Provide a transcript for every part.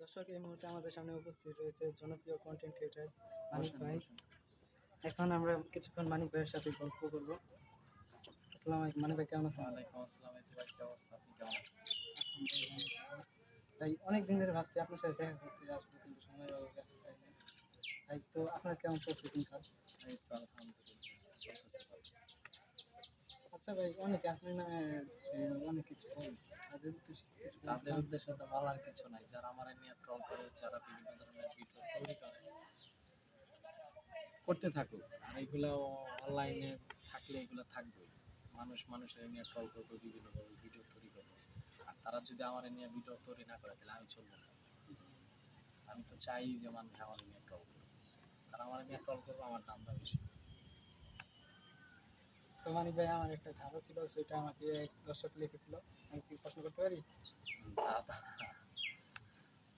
দর্শক এই মুহূর্তে আমাদের সামনে উপস্থিত রয়েছে জনপ্রিয় কন্টেন্ট ক্রিয়েটর মানিক ভাই। এখন আমরা কিছুক্ষণ মানিক ভাইয়ের সাথে গল্প করব। আসসালামু আলাইকুম মানিক ভাই কেমন আছেন? ওয়ালাইকুম আসসালাম এই ভাই কি অবস্থা? আপনি কেমন আছেন? ভাই অনেক দিন ধরে ভাবছি আপনার সাথে দেখা করতে আসব কিন্তু সময় অভাবে হয়নি। ভাই তো আপনার কেমন চলছে দিনকাল? এই তো আলহামদুলিল্লাহ চলতেছে। আচ্ছা ভাই অনেকে আপনার নামে এ, অনেক কিছু বলেন তাদের উদ্দেশ্যে কিছু তাদের উদ্দেশ্যে তো বলার কিছু নাই। যারা আমার নিয়ে ট্রল করে যারা বিভিন্ন ধরনের ভিডিও তৈরি করে করতে থাকুক। আর এগুলো অনলাইনে থাকলে এগুলো থাকবেই মানুষ মানুষের নিয়ে ট্রল করবে বিভিন্ন ভিডিও তৈরি করবে। আর তারা যদি আমার নিয়ে ভিডিও তৈরি না করে তাহলে আমি চলবো না। আমি তো চাই যে মানুষ আমার নিয়ে ট্রল করবে তারা আমার নিয়ে ট্রল করবে আমার দামটা বেশি। তো মানিক ভাই আমার একটা ধারণা ছিল সেটা আমাকে এক দর্শক লিখেছিল। আমি কি প্রশ্ন করতে পারি?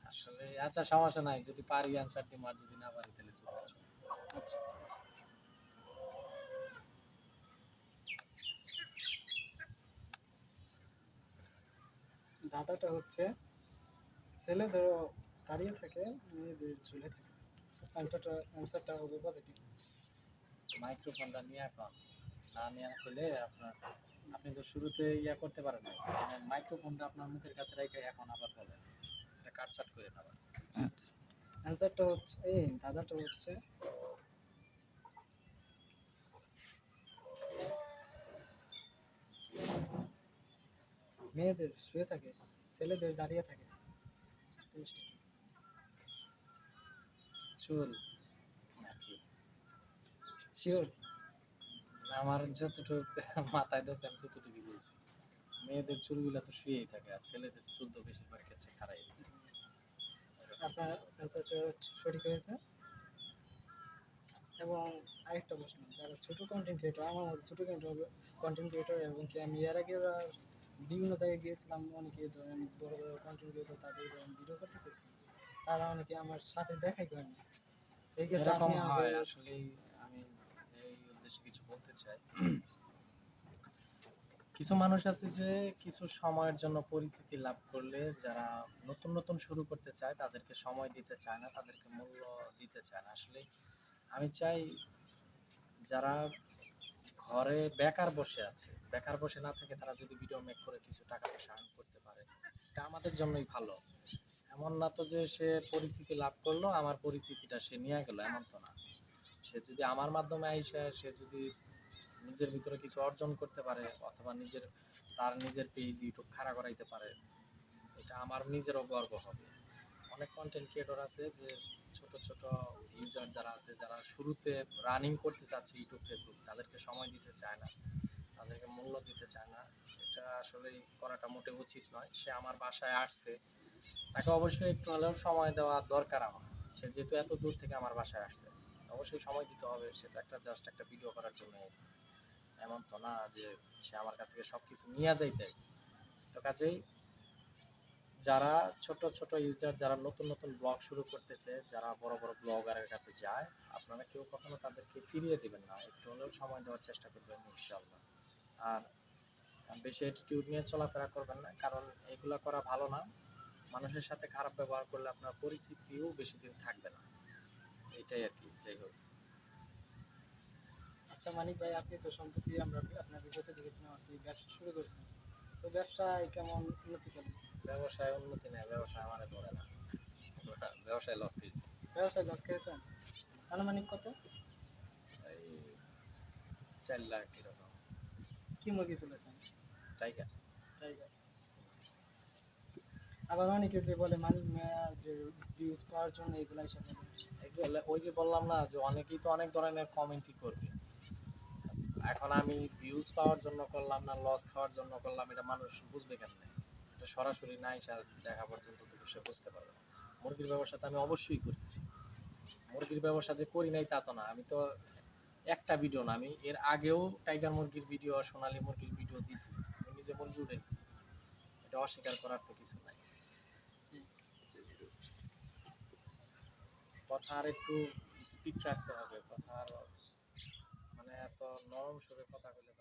আসলে আচ্ছা সমস্যা নাই। যদি পারি অ্যান্সার দিই আর যদি না পারি তাহলে চলবে। আচ্ছা ধাঁধাটা হচ্ছে ছেলেদের দাঁড়িয়ে থাকে মেয়েদের ঝুলে থাকে। অ্যান্সারটা অ্যান্সারটা হবে পজিটিভ মাইক্রোফোনটা নিয়ে এখন না নিয়ে করলে আপনার আপনি তো শুরুতে ইয়া করতে পারেন না মাইক্রোফোনটা আপনার মুখের কাছে রেখে এখন আবার বলেন। এটা কাটসাট করে আবার আচ্ছা। অ্যান্সারটা হচ্ছে এই দাদাটা হচ্ছে মেয়েদের শুয়ে থাকে ছেলেদের দাঁড়িয়ে থাকে। চুল। শিওর আমার যতটুকু মাথায় ধরছে আমি ততটুকুই বলছি। মেয়েদের চুলগুলো তো শুয়েই থাকে আর ছেলেদের চুল তো বেশিরভাগ ক্ষেত্রে খারাই আপনার অ্যান্সারটা সঠিক হয়েছে? এবং আরেকটা প্রশ্ন যারা ছোট কন্টেন্ট ক্রিয়েটর আমার মতো ছোট কন্টেন্ট ক্রিয়েটর এবং কি আমি এর আগে বিভিন্ন জায়গায় গিয়েছিলাম অনেকে ধরেন বড় বড় কন্টেন্ট ক্রিয়েটর তাদের ভিডিও করতে চেয়েছিলাম তারা অনেকে আমার সাথে দেখাই করেনি। এই ক্ষেত্রে আপনি আসলে উদ্দেশ্যে কিছু বলতে চাই। কিছু মানুষ আছে যে কিছু সময়ের জন্য পরিচিতি লাভ করলে যারা নতুন নতুন শুরু করতে চায় তাদেরকে সময় দিতে চায় না তাদেরকে মূল্য দিতে চায় না। আসলে আমি চাই যারা ঘরে বেকার বসে আছে বেকার বসে না থেকে তারা যদি ভিডিও মেক করে কিছু টাকা পয়সা আর্ন করতে পারে এটা আমাদের জন্যই ভালো। এমন না তো যে সে পরিচিতি লাভ করল আমার পরিচিতিটা সে নিয়ে গেল এমন তো না। সে যদি আমার মাধ্যমে আইসা, সে যদি নিজের ভিতরে কিছু অর্জন করতে পারে অথবা নিজের, তার নিজের পেজ ইউটিউব খাড়া করাইতে পারে, এটা আমার নিজেরও গর্ব হবে। অনেক কন্টেন্ট ক্রিয়েটর আছে যে ছোট ছোট ইউজার যারা আছে, যারা শুরুতে রানিং করতে চাচ্ছে ইউটিউব ফেসবুক তাদেরকে সময় দিতে চায় না, তাদেরকে মূল্য দিতে চায় না। এটা আসলে করাটা মোটে উচিত নয়। সে আমার বাসায় আসছে, তাকে অবশ্যই একটু হলেও সময় দেওয়া দরকার আমার। সে যেহেতু এত দূর থেকে আমার বাসায় আসছে। অবশ্যই সময় দিতে হবে সেটা একটা জাস্ট একটা ভিডিও করার জন্য এমন তো না যে সে আমার কাছ থেকে সব কিছু নিয়ে যাইতে আসছে তো কাজেই যারা ছোট ছোট ইউজার যারা নতুন নতুন ব্লগ শুরু করতেছে, যারা বড় বড় ব্লগারের কাছে যায়, আপনারা কেউ কখনো তাদেরকে ফিরিয়ে দিবেন না। একটু হলেও সময় দেওয়ার চেষ্টা করবেন ইনশাল্লাহ আর বেশি অ্যাটিটিউড নিয়ে চলাফেরা করবেন না, কারণ এগুলো করা ভালো না। মানুষের সাথে খারাপ ব্যবহার করলে আপনার পরিচিতিও বেশি দিন থাকবে না। এটাই আর কি যাই হোক। আচ্ছা মানিক ভাই আপনি তো সম্প্রতি আমরা আপনার ভিডিওতে দেখেছিলাম আপনি ব্যবসা শুরু করেছেন। তো ব্যবসায় কেমন উন্নতি করলেন? ব্যবসায় উন্নতি নেই ব্যবসায় আমার করে না। ব্যবসায় লস খেয়েছি। ব্যবসায় লস খেয়েছেন? আনুমানিক কত? এই চার লাখ এরকম। কি মুরগি তুলেছেন? টাইগার। টাইগার। আবার অনেকে যে বলে মেয়া যে ভিউজ পাওয়ার জন্য এগুলো হিসাব এগুলো, ওই যে বললাম না যে অনেকেই তো অনেক ধরনের কমেন্টই করবে। এখন আমি ভিউজ পাওয়ার জন্য করলাম না লস খাওয়ার জন্য করলাম, এটা মানুষ বুঝবে কেমনে? এটা সরাসরি না এসে দেখা পর্যন্ত তো সে বুঝতে পারবে না। মুরগির ব্যবসা তো আমি অবশ্যই করেছি। মুরগির ব্যবসা যে করি নাই তা তো না। আমি তো একটা ভিডিও না, আমি এর আগেও টাইগার মুরগির ভিডিও সোনালী মুরগির ভিডিও দিছি। আমি নিজে মুরগি উঠেছি এটা অস্বীকার করার তো কিছু নাই। কথা আর একটু স্পিড রাখতে হবে কথার মানে এত নরম সুরে কথা বলে